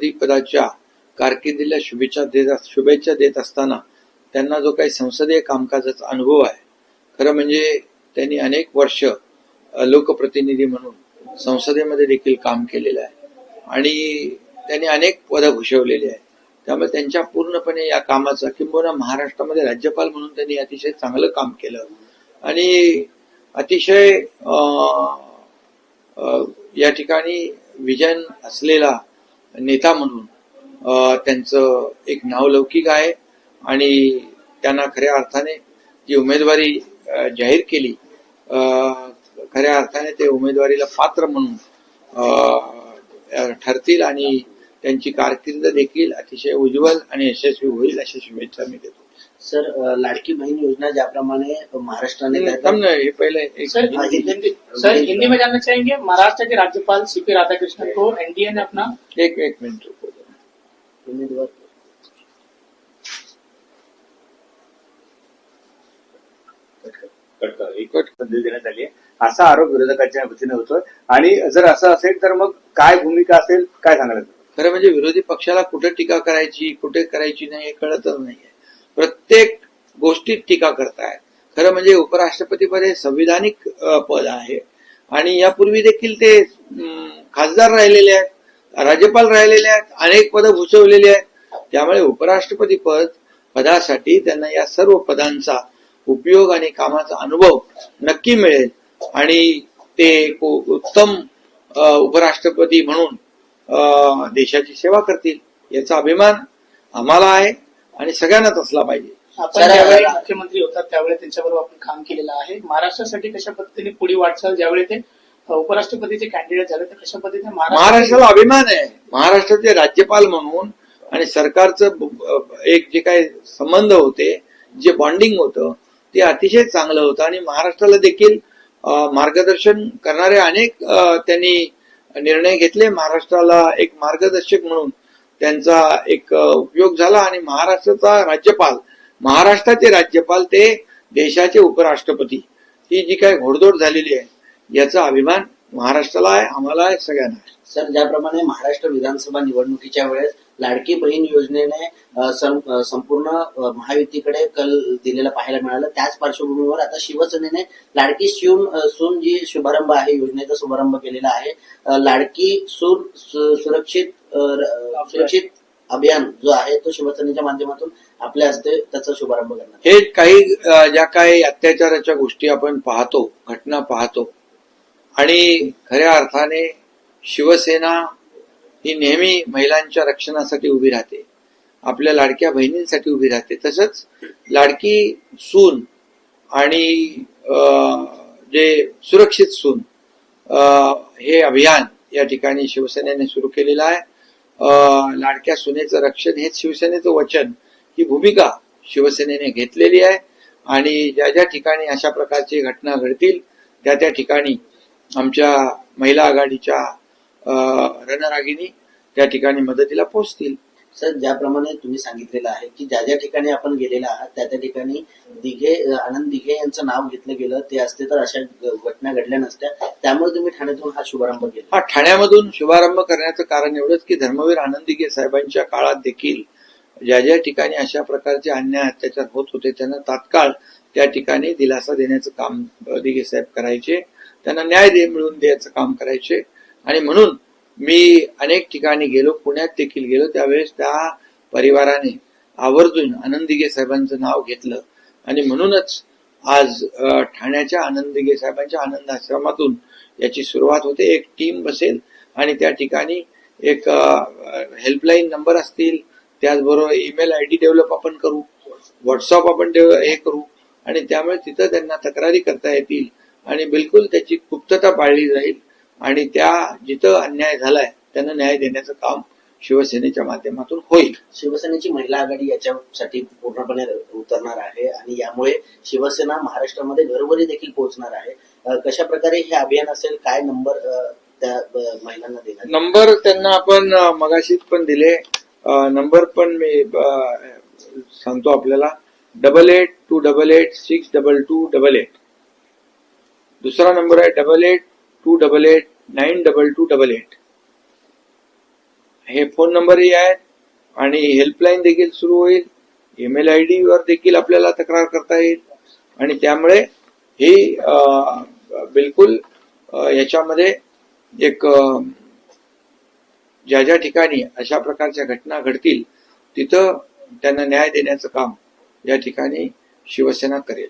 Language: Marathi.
राष्ट्रपतीपदाच्या कारकिर्दीला शुभेच्छा देत शुभेच्छा देत असताना त्यांना जो काही संसदीय कामकाजाचा अनुभव आहे खरं म्हणजे त्यांनी अनेक वर्ष लोकप्रतिनिधी म्हणून संसदेमध्ये देखील काम केलेलं आहे. आणि त्यांनी अनेक पदं भूषवलेली आहेत. त्यामुळे त्यांच्या पूर्णपणे या कामाचा किंबहुना महाराष्ट्रामध्ये राज्यपाल म्हणून त्यांनी अतिशय चांगलं काम केलं. आणि अतिशय या ठिकाणी विजन असलेला नेता म्हणून त्यांचं एक नावलौकिक आहे आणि त्यांना खऱ्या अर्थाने जी उमेदवारी जाहीर केली खऱ्या अर्थाने ते उमेदवारीला पात्र म्हणून ठरतील आणि त्यांची कारकीर्द देखील अतिशय उज्ज्वल आणि यशस्वी होईल अशा शुभेच्छा मी देतो. सर लाडकी बहीण योजना ज्याप्रमाणे महाराष्ट्राने हे पहिले सर हिंदी- सर हिंदी में जानना चाहेंगे महाराष्ट्र के राज्यपाल सीपी राधाकृष्णन को एनडीए ने अपना एक एक मिनिट रुको। देण्यात आली आहे. असा आरोप विरोधकांच्या वतीने होतोय. आणि जर असं असेल तर मग काय भूमिका असेल काय सांगायला खरं म्हणजे विरोधी पक्षाला कुठे टीका करायची कुठे करायची नाही हे कळतच नाहीये. प्रत्येक गोष्टीत टीका करतायत. खरं म्हणजे उपराष्ट्रपती पद हे संविधानिक पद आहे. आणि यापूर्वी देखील ते खासदार राहिलेले आहेत राज्यपाल राहिलेले आहेत अनेक पदं भूषवलेली आहेत. त्यामुळे उपराष्ट्रपती पद पदासाठी त्यांना या सर्व पदांचा उपयोग आणि कामाचा अनुभव नक्की मिळेल. आणि ते उत्तम उपराष्ट्रपती म्हणून देशाची सेवा करतील याचा अभिमान आम्हाला आहे. आणि सगळ्यांनाच असला पाहिजे. आपण ज्यावेळी मुख्यमंत्री होतात त्यावेळी त्यांच्याबरोबर आपण काम केलेलं आहे. महाराष्ट्रासाठी कशा पद्धतीने पुढे वाटचाल ज्यावेळी ते उपराष्ट्रपतीचे कॅन्डिडेट झाले तर कशा पद्धतीने महाराष्ट्राला अभिमान आहे. महाराष्ट्राचे राज्यपाल म्हणून आणि सरकारचं एक जे काही संबंध होते जे बॉन्डिंग होतं ते अतिशय चांगलं होतं. आणि महाराष्ट्राला देखील मार्गदर्शन करणारे अनेक त्यांनी निर्णय घेतले. महाराष्ट्राला एक मार्गदर्शक म्हणून त्यांचा एक उपयोग झाला आणि महाराष्ट्राचा राज्यपाल महाराष्ट्राचे राज्यपाल ते देशाचे उपराष्ट्रपती ही जी काही घोडदोड झालेली आहे याचा अभिमान महाराष्ट्राला आहे आम्हाला आहे सगळ्यांना आहे. सर ज्याप्रमाणे महाराष्ट्र विधानसभा निवडणुकीच्या वेळेस लाडकी बहीण योजनेने सं- संपूर्ण महायुतीकडे कल दिलेला पाहायला मिळालं त्याच पार्श्वभूमीवर आता शिवसेनेने लाडकी सून सून जी शुभारंभ आहे योजनेचा शुभारंभ केलेला आहे लाडकी सून सु- सुरक्षित सुरक्षित अभियान जो आहे तो शिवसेनेच्या माध्यमातून आपल्या हस्ते त्याचा शुभारंभ करण्यात हे काही ज्या काही अत्याचाराच्या गोष्टी आपण पाहतो घटना पाहतो आणि खऱ्या अर्थाने शिवसेना ही नेहमी महिलांच्या रक्षणासाठी उभी राहते आपल्या लाडक्या बहिणींसाठी उभी राहते तसंच लाडकी सून आणि जे सुरक्षित सून हे अभियान या ठिकाणी शिवसेनेने सुरू केलेलं आहे. लाडक्या सुनेचं रक्षण हेच शिवसेनेचं वचन ही भूमिका शिवसेनेने घेतलेली आहे. आणि ज्या ज्या ठिकाणी अशा प्रकारची घटना घडतील त्या त्या ठिकाणी आमच्या महिला आघाडीच्या रणरागिणी त्या ठिकाणी मदतीला पोहोचतील. सर ज्याप्रमाणे तुम्ही सांगितलेलं आहे की ज्या ज्या ठिकाणी आपण गेलेला आहात त्या त्या ठिकाणी दिघे आनंद दिघे यांचं नाव घेतलं गेलं ते असते तर अशा घटना घडल्या नसत्या. त्यामुळे तुम्ही ठाण्यातून हा शुभारंभ केला. हा ठाण्यामधून शुभारंभ करण्याचं कारण एवढंच की धर्मवीर आनंदिगे साहेबांच्या काळात देखील ज्या ज्या ठिकाणी अशा प्रकारचे अन्याय अत्याचार होत होते त्यांना तात्काळ त्या ठिकाणी दिलासा देण्याचं काम दिघे साहेब करायचे. त्यांना न्याय दे मिळवून द्यायचं काम करायचे. आणि म्हणून मी अनेक ठिकाणी गेलो पुण्यात देखील गेलो. त्यावेळेस त्या परिवाराने आवर्जून आनंदिगे साहेबांचं नाव घेतलं. आणि म्हणूनच आज ठाण्याच्या आनंदिगे साहेबांच्या आनंद आश्रमातून याची सुरुवात होते. एक टीम बसेल आणि त्या ठिकाणी एक हेल्पलाईन नंबर असतील. त्याचबरोबर ईमेल आय डी डेव्हलप आपण करू व्हॉट्सअप आपण हे करू. आणि त्यामुळे तिथं त्यांना तक्रारी करता येतील आणि बिलकुल त्याची गुप्तता पाळली जाईल. आणि त्या जिथं अन्याय झालाय त्यांना न्याय देण्याचं काम शिवसेनेच्या माध्यमातून होईल. शिवसेनेची महिला आघाडी याच्यासाठी पूर्णपणे उतरणार आहे आणि यामुळे शिवसेना महाराष्ट्रामध्ये घरोघरी देखील पोहोचणार आहे. कशा प्रकारे हे अभियान असेल काय नंबर त्या महिलांना देणार? नंबर त्यांना आपण अ, मगाशीच पण दिले. नंबर पण मी सांगतो आपल्याला. Double eight two double eight six double two double eight. दुसरा नंबर आहे double eight two double eight nine double two double eight हे फोन नंबरही आहेत आणि हेल्पलाईन देखील सुरू होईल. ईमेल आय डी वर देखील आपल्याला तक्रार करता येईल. आणि त्यामुळे ही बिलकुल याच्यामध्ये एक ज्या ज्या ठिकाणी अशा प्रकारच्या घटना घडतील तिथं त्यांना न्याय देण्याचं काम या ठिकाणी शिवसेना करेल.